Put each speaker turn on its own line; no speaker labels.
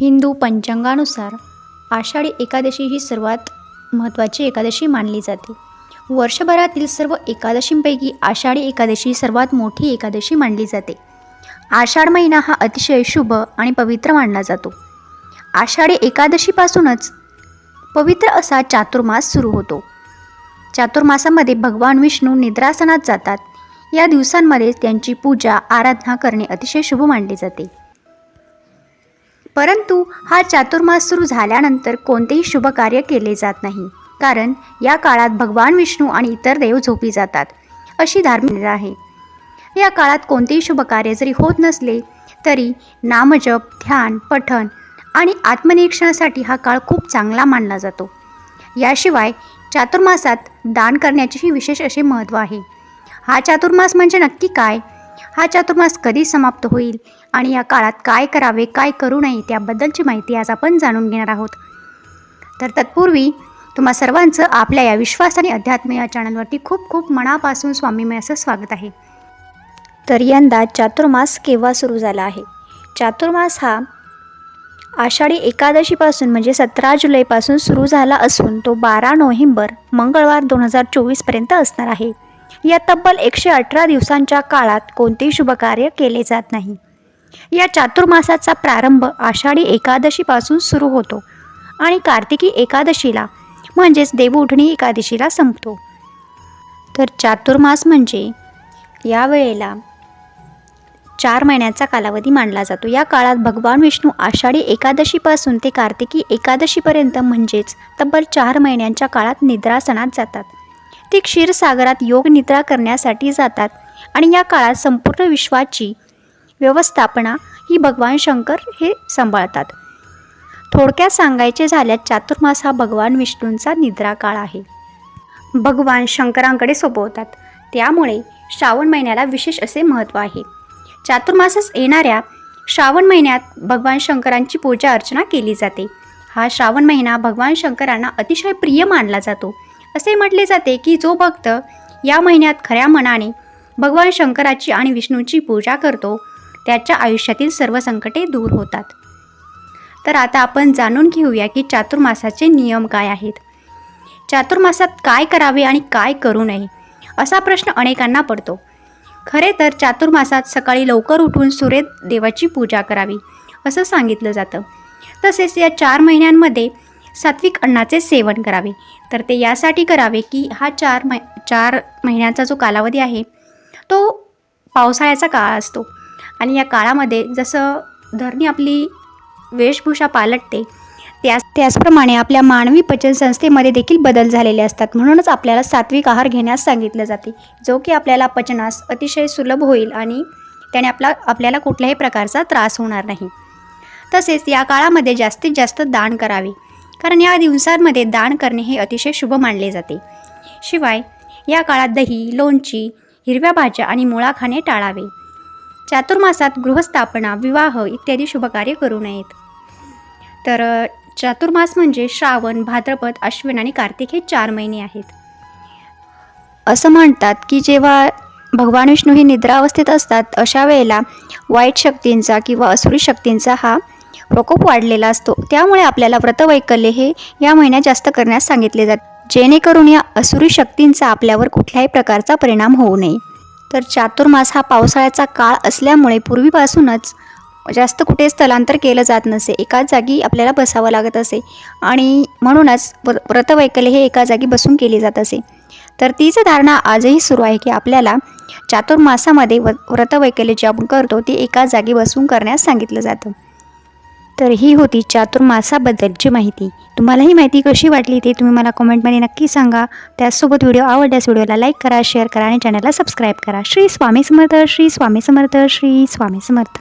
हिंदू पंचांगानुसार आषाढी एकादशी ही सर्वात महत्त्वाची एकादशी मानली जाते. वर्षभरातील सर्व एकादशींपैकी आषाढी एकादशी सर्वात मोठी एकादशी मानली जाते. आषाढ महिना हा अतिशय शुभ आणि पवित्र मानला जातो. आषाढी एकादशीपासूनच पवित्र असा चातुर्मास सुरू होतो. चातुर्मासामध्ये भगवान विष्णू निद्रासनात जातात. या दिवसांमध्ये त्यांची पूजा आराधना करणे अतिशय शुभ मानले जाते. परंतु हा चातुर्मास सुरू झाल्यानंतर कोणतेही शुभ कार्य केले जात नाही. कारण या काळात भगवान विष्णू आणि इतर देव झोपी जातात अशी धार्मिक आहे. या काळात कोणतेही शुभ कार्य जरी होत नसले तरी नामजप ध्यान पठण आणि आत्मनिरीक्षणासाठी हा काळ खूप चांगला मानला जातो. याशिवाय चातुर्मासात दान करण्याचेही विशेष असे महत्त्व आहे. हा चातुर्मास म्हणजे नक्की काय? हा चातुर्मास कधी समाप्त होईल? आणि या काळात काय करावे काय करू नये त्याबद्दलची माहिती आज आपण जाणून घेणार आहोत. तर तत्पूर्वी तुम्हा सर्वांचं आपल्या या विश्वास आणि अध्यात्म या चॅनलवरती खूप खूप मनापासून स्वामीमय असं स्वागत आहे. तर यंदा चातुर्मास केव्हा सुरू झाला आहे? चातुर्मास हा आषाढी एकादशीपासून म्हणजे सतरा जुलैपासून सुरू झाला असून तो बारा नोव्हेंबर मंगळवार दोन हजार चोवीसपर्यंत असणार आहे. या तब्बल एकशे अठरा दिवसांच्या काळात कोणतेही शुभकार्य केले जात नाही. या चातुर्मासाचा प्रारंभ आषाढी एकादशीपासून सुरू होतो आणि कार्तिकी एकादशीला म्हणजेच देवउठणी एकादशीला संपतो. तर चातुर्मास म्हणजे या वेळेला चार महिन्याचा कालावधी मानला जातो. या काळात भगवान विष्णू आषाढी एकादशीपासून ते कार्तिकी एकादशीपर्यंत म्हणजेच तब्बल चार महिन्यांच्या काळात निद्रासनात जातात. ते क्षीरसागरात योग निद्रा करण्यासाठी जातात आणि या काळात संपूर्ण विश्वाची व्यवस्थापना ही भगवान शंकर हे सांभाळतात. थोडक्यात सांगायचे झाल्यास चातुर्मास हा भगवान विष्णूंचा निद्रा काळ आहे. भगवान शंकरांकडे सोपवतात. त्यामुळे श्रावण महिन्याला विशेष असे महत्त्व आहे. चातुर्मासास येणाऱ्या श्रावण महिन्यात भगवान शंकरांची पूजा अर्चना केली जाते. हा श्रावण महिना भगवान शंकरांना अतिशय प्रिय मानला जातो. असे म्हटले जाते की जो भक्त या महिन्यात खऱ्या मनाने भगवान शंकराची आणि विष्णूची पूजा करतो त्याच्या आयुष्यातील सर्व संकटे दूर होतात. तर आता आपण जाणून घेऊया की चातुर्मासाचे नियम काय आहेत. चातुर्मासात काय करावे आणि काय करू नये असा प्रश्न अनेकांना पडतो. खरे तर चातुर्मासात सकाळी लवकर उठून सूर्य देवाची पूजा करावी असं सांगितलं जातं. तसेच या चार महिन्यांमध्ये सात्विक अन्नाचे सेवन करावे. तर ते यासाठी करावे की हा चार मै चार महिन्यांचा जो कालावधी आहे तो पावसाळ्याचा काळ असतो. आणि या काळामध्ये जसं धरणी आपली वेशभूषा पालटते त्याच त्याचप्रमाणे आपल्या मानवी पचन संस्थेमध्ये देखील बदल झालेले असतात. म्हणूनच आपल्याला सात्विक आहार घेण्यास सांगितलं जाते जो की आपल्याला पचनास अतिशय सुलभ होईल आणि त्याने आपला आपल्याला कुठल्याही प्रकारचा त्रास होणार नाही. तसेच या काळामध्ये जास्तीत जास्त दान करावे कारण या दिवसांमध्ये दान करणे हे अतिशय शुभ मानले जाते. शिवाय या काळात दही लोणची हिरव्या भाज्या आणि मुळा खाणे टाळावे. चातुर्मासात गृहस्थापना विवाह इत्यादी शुभकार्य करू नयेत. तर चातुर्मास म्हणजे श्रावण भाद्रपद अश्विन आणि कार्तिक हे चार महिने आहेत. असं म्हणतात की जेव्हा भगवान विष्णू हे निद्रावस्थेत असतात अशा वेळेला वाईट शक्तींचा किंवा असुरी शक्तींचा हा प्रकोप वाढलेला असतो. त्यामुळे आपल्याला व्रतवैकल्य हे या महिन्यात जास्त करण्यास सांगितले जाते. जेणेकरून या असुरी शक्तींचा आपल्यावर कुठल्याही प्रकारचा परिणाम होऊ नये. तर चातुर्मास हा पावसाळ्याचा काळ असल्यामुळे पूर्वीपासूनच जास्त कुठे स्थलांतर केलं जात नसे. एकाच जागी आपल्याला बसावं लागत असे. आणि म्हणूनच व्रतवैकल्य हे एका जागी बसून केले जात असे. तर तीच धारणा आजही सुरू आहे की आपल्याला चातुर्मासामध्ये व व्रतवैकल्य जे आपण करतो ते एका जागी बसून करण्यास सांगितलं जातं. तर ही होती चातुर्मासाबद्दलची माहिती. तुम्हाला ही माहिती कशी वाटली ते तुम्ही मला कमेंटमध्ये नक्की सांगा. त्याचसोबत व्हिडिओ आवडल्यास व्हिडिओला लाईक करा शेअर करा आणि चॅनलला सबस्क्राईब करा. श्री स्वामी समर्थ श्री स्वामी समर्थ श्री स्वामी समर्थ.